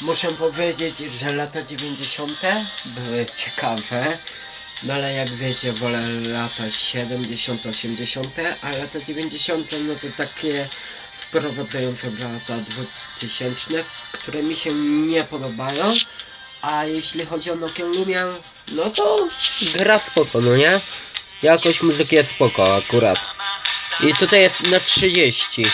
Muszę powiedzieć, że lata 90. były ciekawe. No ale jak wiecie, wolę lata 70, 80, a lata 90 no to takie wprowadzające lata 2000, które mi się nie podobają. A jeśli chodzi o Nokię Lumię, no to gra spoko, no nie? Jakoś muzyki jest spoko akurat. I tutaj jest na 30.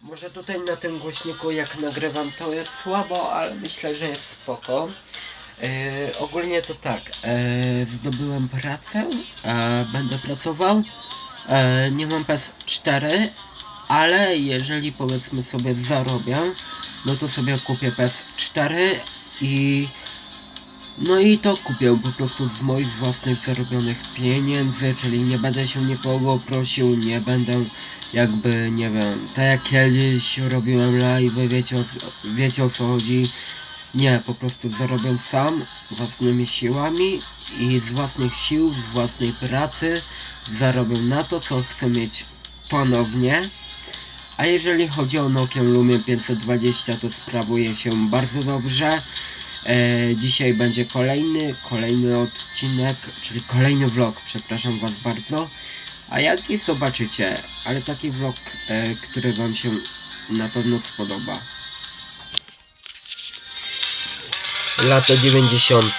Może tutaj na tym głośniku jak nagrywam to jest słabo, ale myślę, że jest spoko. E, ogólnie to tak, e, zdobyłem pracę, e, będę pracował. Nie mam PS4, ale jeżeli powiedzmy sobie zarobię, no to sobie kupię PS4 i no i to kupię po prostu z moich własnych zarobionych pieniędzy, czyli nie będę się nikogo prosił, nie będę jakby, nie wiem, tak jak kiedyś robiłem live, wiecie o, wiecie o co chodzi. Nie, po prostu zarobię sam, własnymi siłami i z własnych sił, z własnej pracy zarobię na to, co chcę mieć ponownie. A jeżeli chodzi o Nokia Lumia 520, to sprawuje się bardzo dobrze. E, dzisiaj będzie kolejny, kolejny odcinek, czyli kolejny vlog, przepraszam was bardzo. A jaki zobaczycie, ale taki vlog, e, który wam się na pewno spodoba. Lato 90.